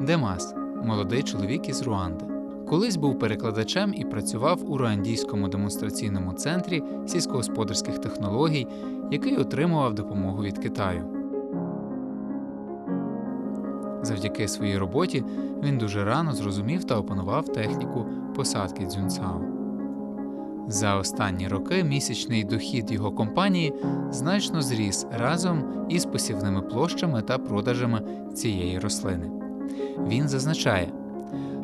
Демас молодий чоловік із Руанди. Колись був перекладачем і працював у руандійському демонстраційному центрі сільськогосподарських технологій, який отримував допомогу від Китаю. Завдяки своїй роботі він дуже рано зрозумів та опанував техніку посадки дзюнцао. За останні роки місячний дохід його компанії значно зріс разом із посівними площами та продажами цієї рослини. Він зазначає: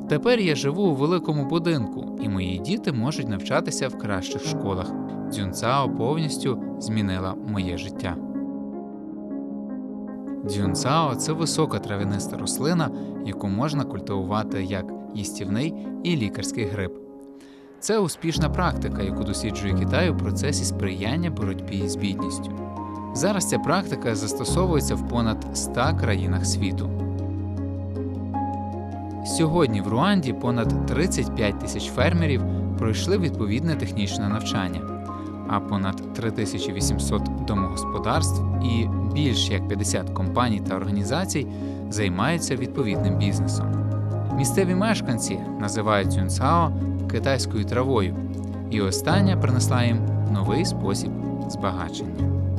тепер я живу у великому будинку, і мої діти можуть навчатися в кращих школах. Дзюнцао повністю змінила моє життя. Дзюнцао це висока травяниста рослина, яку можна культивувати як їстівний і лікарський гриб. Це успішна практика, яку досліджує Китай у процесі сприяння боротьбі з бідністю. Зараз ця практика застосовується в понад 100 країнах світу. Сьогодні в Руанді понад 35 тисяч фермерів пройшли відповідне технічне навчання, а понад 3800 домогосподарств і більш як 50 компаній та організацій займаються відповідним бізнесом. Місцеві мешканці називають цюнцао китайською травою, і остання принесла їм новий спосіб збагачення.